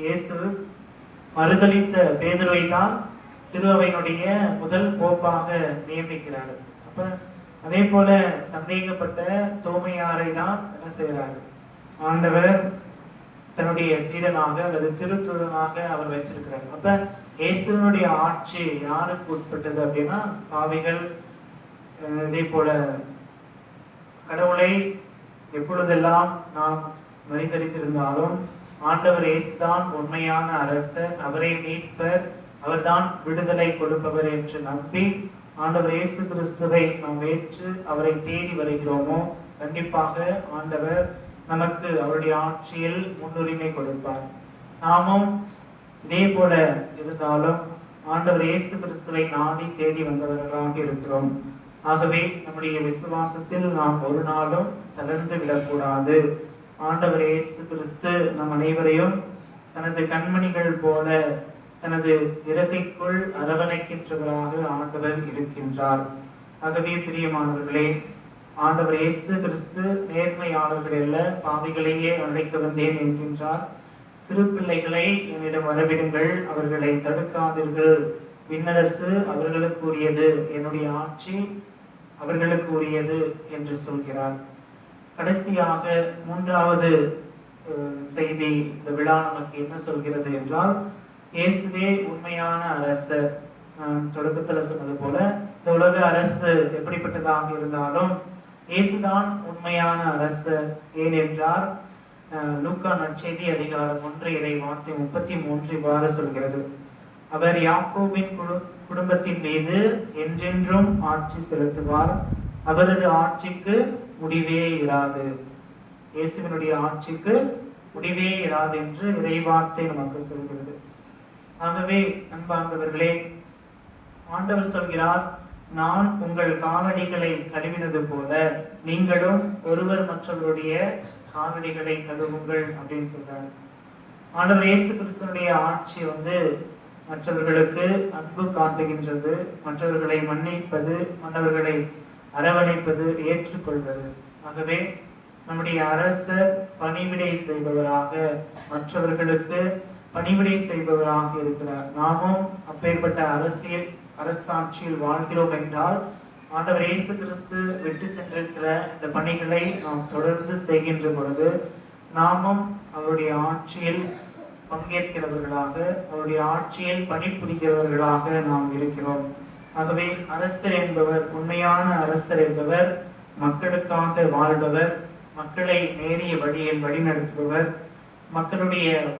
இயேசு மறுதளித்த பேதுருவை தான் திருவையினுடைய முதல் போப்பாக நியமிக்கிறார். அப்ப அதே போல சந்தேகப்பட்ட தோமையாரை தான் என்ன செய்கிறார் ஆண்டவர் தன்னுடைய சீடனாக அல்லது திருத்துடனாக அவர் வச்சிருக்கிறார். அப்ப இயேசுனுடைய ஆட்சி யாருக்கு உட்பட்டது அப்படின்னா பாவிகள் இதே போல கடவுளை எப்பொழுதெல்லாம் நாம் மறித்தரித்திருந்தாலும் ஆண்டவர் இயேசுதான் உண்மையான அரசர் அவரை மீட்பர் அவர்தான் விடுதலை கொடுப்பவர் என்று நம்பி ஆண்டவர் இயேசு கிறிஸ்துவை நாம் ஏற்று அவரை தேடி வருகிறோமோ? கண்டிப்பாக ஆண்டவர் நமக்கு அவருடைய ஆட்சியில் முன்னுரிமை கொடுப்பார். நாமும் இதே போல இருந்தாலும் ஆண்டவர் இயேசு கிறிஸ்துவை நாடி தேடி வந்தவர்களாக இருக்கிறோம். ஆகவே நம்முடைய விசுவாசத்தில் நாம் ஒரு நாளும் தளர்ந்து விடக்கூடாது. ஆண்டவர் இயேசு கிறிஸ்து நம் அனைவரையும் தனது கண்மணிகள் போல தனது இறக்கைக்குள் அரவணைக்கின்றவராக ஆண்டவர் இருக்கின்றார். ஆகவே பிரியமானவர்களே ஆண்டவர் இயேசு கிறிஸ்து நேர்மையாளர்கள் அல்ல பாவிகளையே அழைக்க வந்தேன் என்கின்றார். சிறு பிள்ளைகளை என்னிடம் வரவிடுங்கள் அவர்களை தடுக்காதீர்கள். விண்ணரசு அவர்களுக்கு உரியது என்னுடைய ஆட்சி அவர்களுக்கு உரியது என்று சொல்கிறார். கடைசியாக மூன்றாவது செய்தி இந்த விழா நமக்கு என்ன சொல்கிறது என்றால் இயேசுவே உண்மையான அரசர். நான் தொடக்கத்துல சொன்னது போல இந்த உலக அரசு எப்படிப்பட்டதாக இருந்தாலும் இயேசுதான் உண்மையான அரசர். ஏனென்றார் அஹ், லூக்கா நற்செய்தி அதிகாரம் ஒன்று இறை வார்த்தை முப்பத்தி மூன்று இவ்வாறு சொல்கிறது. அவர் யாக்கோபின் குடும்பத்தின் மீது என்றென்றும் ஆட்சி செலுத்துவார். அவரது ஆட்சிக்கு முடிவே இராது. இயேசுவினுடைய ஆட்சிக்கு முடிவே இராது என்று இறைவார்த்தை நமக்கு சொல்கிறது. ஆகவே அன்பார்ந்தவர்களே ஆண்டவர் சொல்கிறார் நான் உங்கள் காலடிகளை கழுவினது போல நீங்களும் ஒருவர் மற்றவருடைய காலடிகளை கழுவுங்கள் அப்படின்னு சொல்றாரு. ஆண்டவர் இயேசு கிறிஸ்தனுடைய ஆட்சி வந்து மற்றவர்களுக்கு அன்பு காட்டுகின்றது மற்றவர்களை மன்னிப்பது மற்றவர்களை அரவணைப்பது ஏற்றுக்கொள்வது. ஆகவே நம்முடைய அரசர் பணிவிடை செய்பவராக மற்றவர்களுக்கு பணிவிடை செய்பவராக இருக்கிறார். நாமும் அப்பேற்பட்ட அரசியல் அரசாட்சியில் வாழ்கிறோம் என்றால் ஆண்டவர் இயேசு கிறிஸ்து விட்டு சென்றிருக்கிற இந்த பணிகளை நாம் தொடர்ந்து செய்கின்ற பொழுது நாமும் அவருடைய ஆட்சியில் பங்கேற்கிறவர்களாக அவருடைய ஆட்சியில் பணிபுரிகிறவர்களாக நாம் இருக்கிறோம். ஆகவே அரசர் என்பவர் உண்மையான அரசர் என்பவர் மக்களுக்காக வாழ்பவர் மக்களை நேரிய வழியில் வழிநடத்துபவர் மக்களுடைய